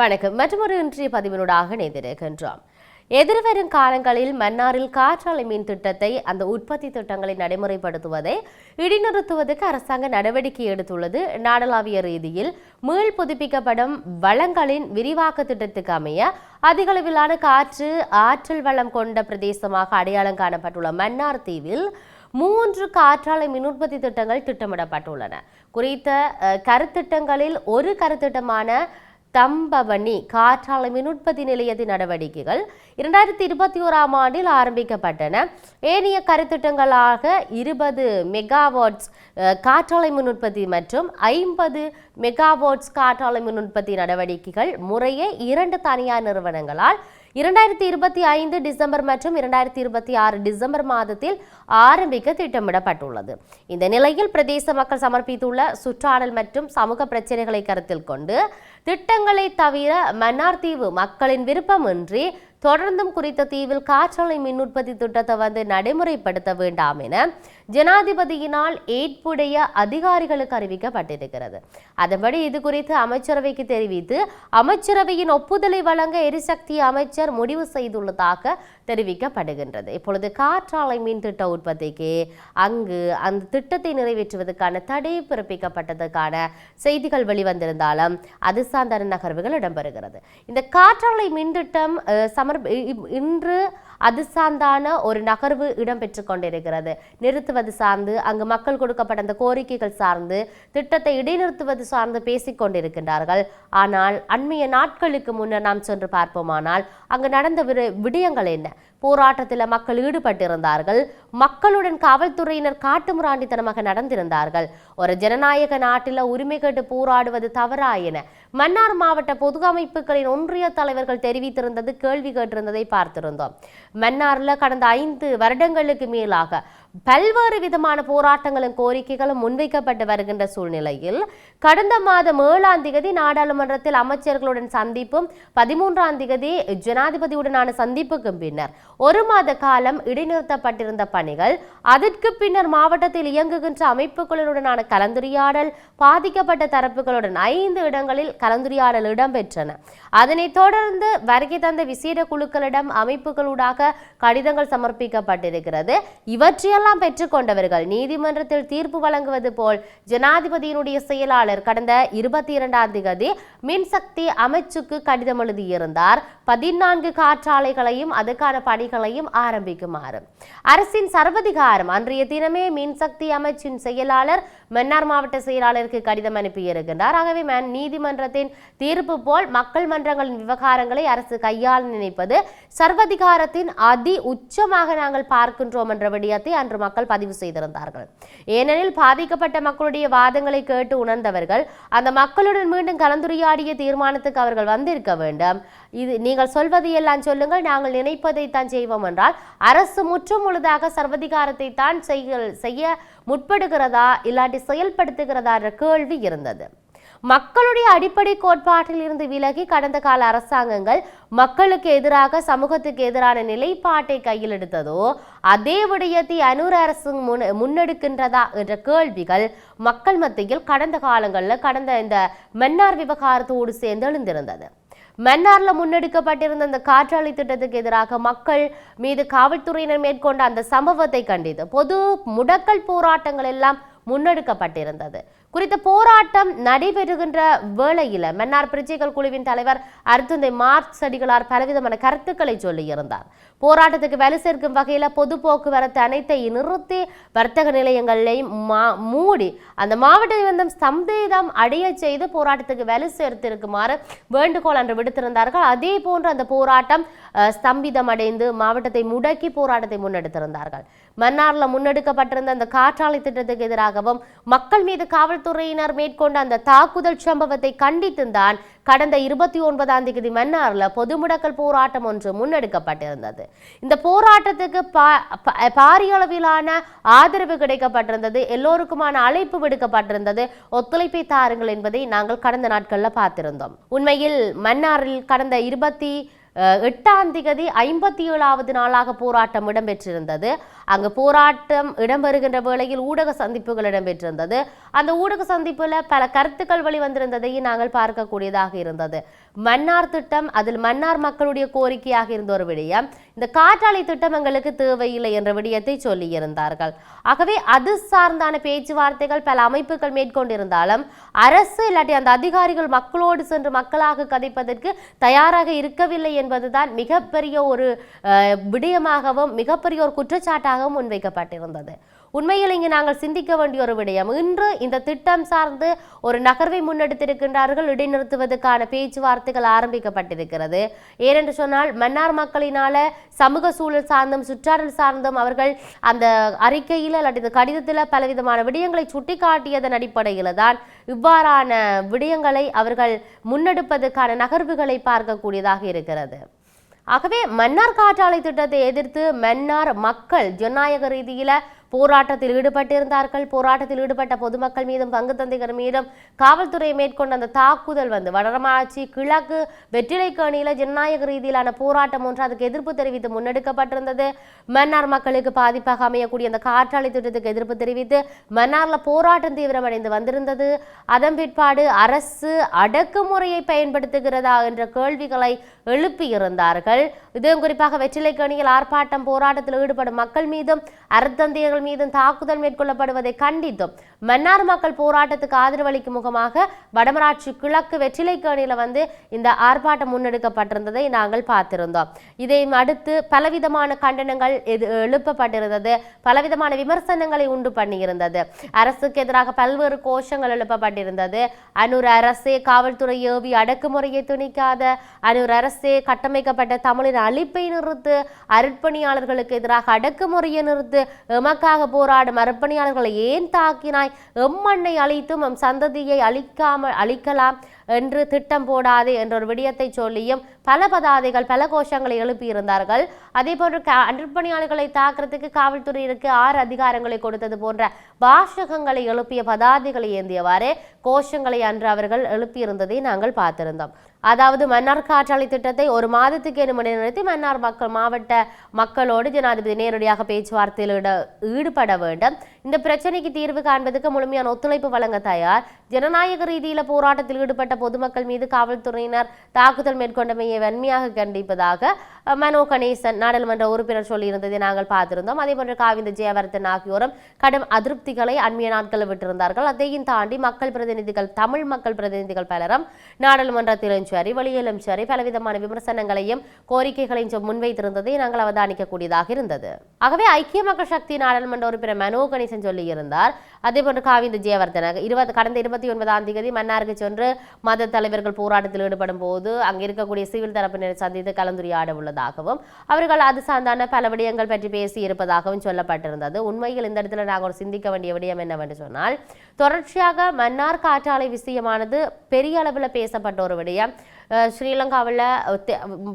வணக்கம். மற்றொரு இன்றைய பதிவினூடாக இணைந்திருக்கின்றோம். எதிர்வரும் காலங்களில் மன்னாரில் காற்றாலை மின் திட்டத்தை அந்த உற்பத்தி திட்டங்களை நடைமுறைப்படுத்துவதை இடைநிறுத்துவதற்கு அரசாங்கம் நடவடிக்கை எடுத்துள்ளது. நாடளாவிய ரீதியில் மீள் புதுப்பிக்கப்படும் வளங்களின் விரிவாக்க திட்டத்துக்கு அமைய அதிகளவிலான காற்று ஆற்றல் வளம் கொண்ட பிரதேசமாக அடையாளம் காணப்பட்டுள்ள மன்னார் தீவில் மூன்று காற்றாலை மின் உற்பத்தி திட்டங்கள் திட்டமிடப்பட்டுள்ளன. குறித்த கருத்திட்டங்களில் ஒரு கருத்திட்டமான தம்பவனி காற்றாலை மின்னுற்பத்தி நிலையத்தின் நடவடிக்கைகள் இரண்டாயிரத்தி இருபத்தி ஓராம் ஆண்டில் ஆரம்பிக்கப்பட்டன. ஏனைய கருத்திட்டங்களாக இருபது மெகாவாட்ஸ் காற்றாலை மின் உற்பத்தி மற்றும் ஐம்பது மெகாவாட்ஸ் காற்றாலை மின் உற்பத்தி நடவடிக்கைகள் முறையே இரண்டு தனியார் நிறுவனங்களால் இரண்டாயிரத்தி இருபத்தி ஐந்து டிசம்பர் மற்றும் இரண்டாயிரத்தி இருபத்தி ஆறு டிசம்பர் மாதத்தில் ஆரம்பிக்க திட்டமிடப்பட்டுள்ளது. இந்த நிலையில் பிரதேச மக்கள் சமர்ப்பித்துள்ள சுற்றாடல் மற்றும் சமூக பிரச்சனைகளை கருத்தில் கொண்டு திட்டங்களை தவிர மன்னார் தீவு மக்களின் விருப்பமின்றி தொடர்ந்தும் குறித்த தீவில் காற்றாலை மின் உற்பத்தி திட்டத்தை வந்து நடைமுறைப்படுத்த வேண்டாம் என ஜனாதிபதியினால் ஏற்புடைய அதிகாரிகளுக்கு அறிவிக்கப்பட்டிருக்கிறது. அதன்படி இது குறித்து அமைச்சரவைக்கு தெரிவித்து அமைச்சரவையின் ஒப்புதலை வழங்க எரிசக்தி அமைச்சர் முடிவு செய்துள்ளதாக தெரிவிக்கப்படுகின்றது. இப்பொழுது காற்றாலை மின் திட்ட உற்பத்திக்கு அங்கு அந்த திட்டத்தை நிறைவேற்றுவதற்கான தடை பிறப்பிக்கப்பட்டதற்கான செய்திகள் வெளிவந்திருந்தாலும் அது சார்ந்த நகர்வுகள் இடம்பெறுகிறது. இந்த காற்றாலை மின் திட்டம் சமர் இன்று அது சார்ந்தான ஒரு நகர்வு இடம்பெற்று கொண்டிருக்கிறது. நிறுத்துவது சார்ந்து அங்கு மக்கள் கொடுக்கப்பட்ட அந்த கோரிக்கைகள் சார்ந்து திட்டத்தை இடைநிறுத்துவது சார்ந்து பேசிக் கொண்டிருக்கின்றார்கள். ஆனால் அண்மைய நாட்களுக்கு முன்னர் நாம் சென்று பார்ப்போமானால் அங்கு நடந்த விரு- விடயங்கள் என்ன? போராட்டத்தில் மக்கள் ஈடுபட்டிருந்தார்கள். மக்களுடன் காவல்துறையினர் காட்டுமிராண்டித்தனமாக நடந்திருந்தார்கள். ஒரு ஜனநாயக நாட்டில் உரிமை கேட்டு போராடுவது தவறா என மன்னார் மாவட்ட பொது அமைப்புகளின் ஒன்றிய தலைவர்கள் தெரிவித்திருந்தது கேள்வி கேட்டிருந்ததை பார்த்திருந்தோம். மன்னார்ல கடந்த ஐந்து வருடங்களுக்கு மேலாக பல்வேறு விதமான போராட்டங்களும் கோரிக்கைகளும் முன்வைக்கப்பட்டு வருகின்ற சூழ்நிலையில் கடந்த மாதம் ஏழாம் திகதி நாடாளுமன்றத்தில் அமைச்சர்களுடன் சந்திப்பும் பதிமூன்றாம் தேதி ஜனாதிபதியுடனான சந்திப்புக்கும் பின்னர் ஒரு மாத காலம் இடைநிறுத்தப்பட்டிருந்த பணிகள் அதற்கு பின்னர் மாவட்டத்தில் இயங்குகின்ற அமைப்புகளுடனான கலந்துரையாடல் பாதிக்கப்பட்ட தரப்புகளுடன் ஐந்து இடங்களில் கலந்துரையாடல் இடம்பெற்றன. அதனைத் தொடர்ந்து வருகை தந்த விசேட குழுக்களிடம் அமைப்புகளூடாக கடிதங்கள் சமர்ப்பிக்கப்பட்டிருக்கிறது. இவற்றையெல்லாம் பெற்றுக்கொண்டவர்கள். நீதிமன்றத்தில் தீர்ப்பு வழங்குவது போல் ஜனாதிபதியினுடைய செயலாளர் கடந்த இருபத்தி இரண்டாம் தேதி மின்சக்தி அமைச்சுக்கு கடிதம் எழுதியிருந்தார். பதினான்கு காற்றாலைகளையும் அதுக்கான பணிகளையும் ஆரம்பிக்குமாறு. அரசின் சர்வதிகாரம் அன்றைய தினமே மின்சக்தி அமைச்சின் செயலாளர் மன்னார் மாவட்ட செயலாளருக்கு கடிதம் அனுப்பியிருக்கின்றார். ஆகவே மன் நீதிமன்றத்தின் தீர்ப்பு போல் மக்கள் மன்றங்களின் விவகாரங்களை அரசு கையாள நினைப்பது சர்வதிகாரத்தின் அதி உச்சமாக நாங்கள் பார்க்கின்றோம் என்ற விடயத்தை அன்று மக்கள் பதிவு செய்திருந்தார்கள். ஏனெனில் பாதிக்கப்பட்ட மக்களுடைய வாதங்களை கேட்டு உணர்ந்தவர்கள் அந்த மக்களுடன் மீண்டும் கலந்துரையாடிய தீர்மானத்துக்கு அவர்கள் வந்திருக்க வேண்டும். இது நீங்கள் சொல்வதை எல்லாம் சொல்லுங்கள் நாங்கள் நினைப்பதை தான் செய்வோம் என்றால் அரசு முற்றும் முழுதாக சர்வதிகாரத்தை தான் செய்ய செய்ய முற்படுகிறதா இல்லாட்டி செயல்படுத்துகிறதா என்ற கேள்வி இருந்தது. மக்களுடைய அடிப்படை கோட்பாட்டில் இருந்து விலகி கடந்த கால அரசாங்கங்கள் மக்களுக்கு எதிராக சமூகத்துக்கு எதிரான நிலைப்பாட்டை கையில் எடுத்ததோ அதே விடயத்தை அனூர் அரசு முன் முன்னெடுக்கின்றதா என்ற கேள்விகள் மக்கள் மத்தியில் கடந்த காலங்களில் கடந்த இந்த மன்னார் விவகாரத்தோடு சேர்ந்து எழுந்திருந்தது. மன்னாரில் முன்னெடுக்கப்பட்டிருந்த அந்த காற்றாலை திட்டத்துக்கு எதிராக மக்கள் மீது காவல்துறையினர் மேற்கொண்ட அந்த சம்பவத்தை கண்டித்து பொது முடக்கல் போராட்டங்கள் எல்லாம் முன்னெடுக்கப்பட்டிருந்தது. குறித்த போராட்டம் நடைபெறுகின்ற வேளையில மன்னார் பிரஜைகள் குழுவின் தலைவர் அருத்துந்தை மார்க்ஸ் அடிகளார் பலவிதமான கருத்துக்களை சொல்லியிருந்தார். போராட்டத்துக்கு வலு சேர்க்கும் வகையில் பொது போக்குவரத்து அனைத்தை நிறுத்தி வர்த்தக நிலையங்களையும் மா- மூடி அந்த மாவட்ட நிபந்தம் ஸ்தம்பிதம் அடைய செய்து போராட்டத்துக்கு வலு சேர்த்திருக்குமாறு வேண்டுகோள் என்று விடுத்திருந்தார்கள். அதே போன்று அந்த போராட்டம் ஸ்தம்பிதம் அடைந்து மாவட்டத்தை முடக்கி போராட்டத்தை முன்னெடுத்திருந்தார்கள். மன்னாரில் முன்னெடுக்கப்பட்டிருந்த அந்த காற்றாலை திட்டத்துக்கு எதிராகவும் மக்கள் மீது காவல் காவல்துறையினர் மேற்கொண்ட அந்த தாக்குதல் சம்பவத்தை கண்டித்துதான் கடந்த இருபத்தி ஒன்பதாம் தேதி மன்னார்ல பொது முடக்கல் போராட்டம் ஒன்று முன்னெடுக்கப்பட்டிருந்தது. இந்த போராட்டத்துக்கு பா- பாரிய அளவிலான ஆதரவு கிடைக்கப்பட்டிருந்தது. எல்லோருக்குமான அழைப்பு விடுக்கப்பட்டிருந்தது. ஒத்துழைப்பை தாருங்கள் என்பதை நாங்கள் கடந்த நாட்களில் பார்த்திருந்தோம். உண்மையில் மன்னாரில் கடந்த இருபத்தி எட்டாம் திகதி ஐம்பத்தி ஏழாவது நாளாக போராட்டம் இடம்பெற்றிருந்தது. அங்கு போராட்டம் இடம்பெறுகின்ற வேளையில் ஊடக சந்திப்புகள் இடம்பெற்றிருந்தது. அந்த ஊடக சந்திப்பில் பல கருத்துக்கள் வெளிவந்திருந்ததையும் நாங்கள் பார்க்கக்கூடியதாக இருந்தது. மன்னார் திட்டம் அதில் மன்னார் மக்களுடைய கோரிக்கையாக இருந்த ஒரு விடயம். இந்த காற்றாலை திட்டம் எங்களுக்கு தேவையில்லை என்ற விடயத்தை சொல்லியிருந்தார்கள். ஆகவே அது சார்ந்தான பேச்சுவார்த்தைகள் பல அமைப்புகள் மேற்கொண்டிருந்தாலும் அரசு இல்லாட்டி அந்த அதிகாரிகள் மக்களோடு சென்று மக்களாக கதைப்பதற்கு தயாராக இருக்கவில்லை என்பதுதான் மிகப்பெரிய ஒரு விடயமாகவும் மிகப்பெரிய ஒரு குற்றச்சாட்டாக குற்றச்சாட்டாகவும் முன்வைக்கப்பட்டிருந்தது. உண்மையில் இங்கு நாங்கள் சிந்திக்க வேண்டிய ஒரு விடயம். இன்று இந்த திட்டம் சார்ந்து ஒரு நகர்வை முன்னெடுத்திருக்கின்றார்கள். இடைநிறுத்துவதற்கான பேச்சுவார்த்தைகள் ஆரம்பிக்கப்பட்டிருக்கிறது. ஏனென்று சொன்னால் மன்னார் மக்களினால சமூக சூழல் சார்ந்தும் சுற்றாடல் சார்ந்தும் அவர்கள் அந்த அறிக்கையில் அல்லது கடிதத்தில் பலவிதமான விடயங்களை சுட்டிக்காட்டியதன் அடிப்படையில் தான் இவ்வாறான விடயங்களை அவர்கள் முன்னெடுப்பதற்கான நகர்வுகளை பார்க்கக்கூடியதாக இருக்கிறது. ஆகவே மன்னார் காற்றாலை திட்டத்தை எதிர்த்து மன்னார் மக்கள் ஜனநாயக ரீதியில் போராட்டத்தில் ஈடுபட்டிருந்தார்கள். போராட்டத்தில் ஈடுபட்ட பொதுமக்கள் மீதும் பங்கு தந்தைகள் மீதும் காவல்துறை மேற்கொண்ட அந்த தாக்குதல் வந்து வடமாட்சி கிழக்கு வெற்றிலைக்கணியில ஜனநாயக ரீதியிலான போராட்டம் ஒன்று அதுக்கு எதிர்ப்பு தெரிவித்து முன்னெடுக்கப்பட்டிருந்தது. மன்னார் மக்களுக்கு பாதிப்பாக அமையக்கூடிய அந்த காற்றாலை திட்டத்துக்கு எதிர்ப்பு தெரிவித்து மன்னார்ல போராட்டம் தீவிரமடைந்து வந்திருந்தது. அதன் பிற்பாடு அரசு அடக்குமுறையை பயன்படுத்துகிறதா என்ற கேள்விகளை எழுப்பியிருந்தார்கள். இதுவும் குறிப்பாக வெற்றிலைக்கணியில் ஆர்ப்பாட்டம் போராட்டத்தில் ஈடுபடும் மக்கள் மீதும் அறத்தந்தையர்கள் மீதும் தாக்குதல் மேற்கொள்ளப்படுவதை கண்டித்தும் மன்னார் மக்கள் போராட்டத்துக்கு ஆதரவளிக்கும் முகமாக வடமராட்சி கிழக்கு வெற்றிலைக்கேணியில் வந்து இந்த ஆர்ப்பாட்டம் முன்னெடுக்கப்பட்டிருந்ததை நாங்கள் பார்த்திருந்தோம். இதை அடுத்து பலவிதமான கண்டனங்கள் எது எழுப்பப்பட்டிருந்தது. பலவிதமான விமர்சனங்களை உண்டு பண்ணியிருந்தது. அரசுக்கு எதிராக பல்வேறு கோஷங்கள் எழுப்பப்பட்டிருந்தது. அனூர் அரசே காவல்துறை ஏவி அடக்குமுறையை துணிக்காத அனூர் அரசே கட்டமைக்கப்பட்ட தமிழின் அழிப்பை நிறுத்து அருட்பணியாளர்களுக்கு எதிராக அடக்குமுறையை நிறுத்து எமக்காக போராடும் அர்ப்பணியாளர்களை ஏன் தாக்கினாய்? எம்மண்ணை அழித்தும் எம் சந்ததியை அழிக்காமல் அழிக்கலாம். என்று திட்டம் போடாதே என்ற ஒரு விடயத்தை சொல்லியும் பல பதாதைகள் பல கோஷங்களை எழுப்பியிருந்தார்கள். அதே போன்று க- தாக்குறதுக்கு காவல்துறையினருக்கு ஆறு அதிகாரங்களை கொடுத்தது போன்ற வாசகங்களை எழுப்பிய பதாதைகளை ஏந்தியவாறு கோஷங்களை அன்று அவர்கள் எழுப்பியிருந்ததை நாங்கள் பார்த்திருந்தோம். அதாவது மன்னார் காற்றாலை திட்டத்தை ஒரு மாதத்துக்கு எனும் நிறுத்தி மன்னார் மக்கள் மாவட்ட மக்களோடு ஜனாதிபதி நேரடியாக பேச்சுவார்த்தையில் ஈடுபட வேண்டும். இந்த பிரச்சனைக்கு தீர்வு காண்பதற்கு முழுமையான ஒத்துழைப்பு வழங்க தயார். ஜனநாயக ரீதியில போராட்டத்தில் ஈடுபட்ட பொதுமக்கள் மீது காவல்துறையினர் தாக்குதல் மேற்கொண்டமையை வன்மையாக கண்டிப்பதாக மனோ கணேசன் நாடாளுமன்ற உறுப்பினர் சொல்லியிருந்ததை நாங்கள் பார்த்திருந்தோம். அதே போன்று காவிந்த ஜெயவர்தன் ஆகியோரும் கடும் அதிருப்திகளை அண்மைய நாட்களில் விட்டிருந்தார்கள். அதையும் தாண்டி மக்கள் பிரதிநிதிகள் தமிழ் மக்கள் பிரதிநிதிகள் பலரும் நாடாளுமன்றத்திலும் சரி வெளியிலும் சரி பலவிதமான விமர்சனங்களையும் கோரிக்கைகளையும் முன்வைத்திருந்ததை நாங்கள் அவதானிக்கக்கூடியதாக இருந்தது. ஆகவே ஐக்கிய மக்கள் சக்தி நாடாளுமன்ற உறுப்பினர் மனோ கணேசன் சொல்லியிருந்தார் அதே போன்று காவிந்த ஜெயவர்தன இருபது கடந்த இருபத்தி ஒன்பதாம் தேதி மன்னாருக்கு சென்று மத தலைவர்கள் போராட்டத்தில் ஈடுபடும் போது அங்கே இருக்கக்கூடிய சிவில் தரப்பினரை சந்தித்து கலந்துரையாட உள்ளதாகவும் அவர்கள் அது சார்ந்தான பல விடயங்கள் பற்றி பேசி இருப்பதாகவும் சொல்லப்பட்டிருந்தது. உண்மையில் இந்த இடத்துல நாங்கள் ஒரு சிந்திக்க வேண்டிய விடயம் என்னவென்று சொன்னால் தொடர்ச்சியாக மன்னார் காற்றாலை விஷயமானது பெரிய அளவில் பேசப்பட்ட ஒரு விடயம். ஸ்ரீலங்காவில்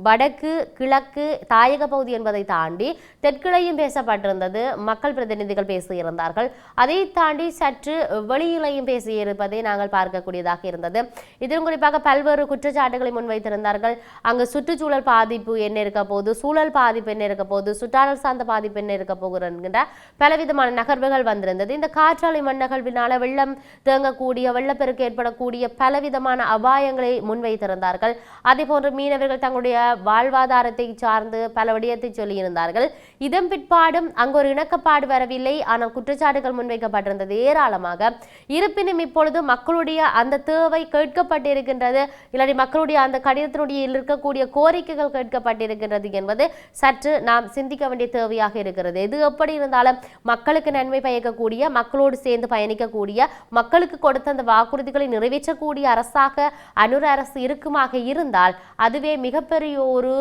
வடக்கு கிழக்கு தாயக பகுதி என்பதை தாண்டி தெற்கிலையும் பேசப்பட்டிருந்தது. மக்கள் பிரதிநிதிகள் பேசியிருந்தார்கள். அதை தாண்டி சற்று வெளியிலையும் பேசியிருப்பதை நாங்கள் பார்க்கக்கூடியதாக இருந்தது. இதிலும் குறிப்பாக பல்வேறு குற்றச்சாட்டுகளை முன்வைத்திருந்தார்கள். அங்கு சுற்றுச்சூழல் பாதிப்பு என்ன இருக்க போது சூழல் பாதிப்பு என்ன இருக்க போது சுற்றாடல் சார்ந்த பாதிப்பு என்ன இருக்க போகிறது என்கின்ற பலவிதமான நகர்வுகள் வந்திருந்தது. இந்த காற்றாலை மண்ணகழ்வினால வெள்ளம் தேங்கக்கூடிய வெள்ளப்பெருக்கு ஏற்படக்கூடிய பலவிதமான அபாயங்களை முன்வைத்திருந்தார்கள். அதே போன்று மீனவர்கள் தங்களுடைய வாழ்வாதாரத்தை சார்ந்து பல விடயத்தை சொல்லியிருந்தார்கள். இதன் பிற்பாடும் அங்கு ஒரு இணக்கப்பாடு வரவில்லை. ஆனால் குற்றச்சாட்டுகள் முன்வைக்கப்பட்டிருந்தது. ஏராளமாக. இருப்பினும் இப்பொழுது மக்களுடைய அந்த தேவை கேட்கப்பட்டிருக்கின்றது. இல்லாட்டி மக்களுடைய அந்த கடிதத்தினுடைய இருக்கக்கூடிய கோரிக்கைகள் கேட்கப்பட்டிருக்கின்றது என்பது சற்று நாம் சிந்திக்க வேண்டிய தேவையாக இருக்கிறது. எது எப்படி இருந்தாலும் மக்களுக்கு நன்மை பயக்கக்கூடிய மக்களோடு சேர்ந்து பயணிக்கக்கூடிய மக்களுக்கு கொடுத்த அந்த வாக்குறுதிகளை நிறைவேற்றக்கூடிய அரசாக அனுர அரசு இருக்குமாக இருந்தால் அதுவே மிகப்பெரிய ஒரு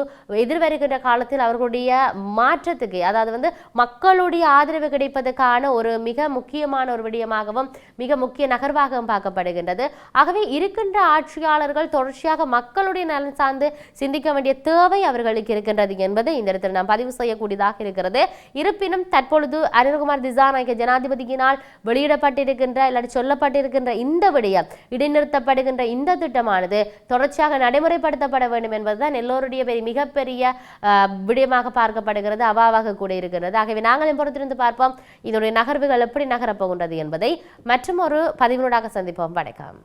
எதிர்வருகின்ற காலத்தில் அவர்களுடைய மாற்றத்துக்கு அதாவது வந்து மக்களுடைய ஆதரவு கிடைப்பதற்கான ஒரு மிக முக்கியமான ஒரு விடயமாகவும் மிக முக்கிய நகர்வாகவும் பார்க்கப்படுகின்றது. ஆகவே இருக்கின்ற ஆட்சியாளர்கள் தொடர்ச்சியாக மக்களுடைய நலன் சார்ந்து சிந்திக்க வேண்டிய தேவை அவர்களுக்கு இருக்கின்றது என்பது இந்த இடத்தில் நாம் பதிவு செய்யக்கூடியதாக இருக்கிறது. இருப்பினும் தற்பொழுது அருண்குமார் திசாநாயக ஜனாதிபதியினால் வெளியிடப்பட்டிருக்கின்ற இல்லாட்டி சொல்லப்பட்டிருக்கின்ற இந்த விடயம் இடைநிறுத்தப்படுகின்ற இந்த திட்டமானது தொடர்ச்சியாக நடைமுறைப்படுத்தப்பட வேண்டும் என்பதுதான் எல்லோருடைய பெரிய மிகப்பெரிய விடயமாக பார்க்கப்படுகிறது அவாவாக கூட இருக்கிறது. ஆகவே நாங்கள் பொறுத்திருந்து பார்ப்போம் இதனுடைய நகர்வுகள் எப்படி நகரப்போகின்றது என்பதை. மற்றும் ஒரு பதிவினூடாக சந்திப்போம். வணக்கம்.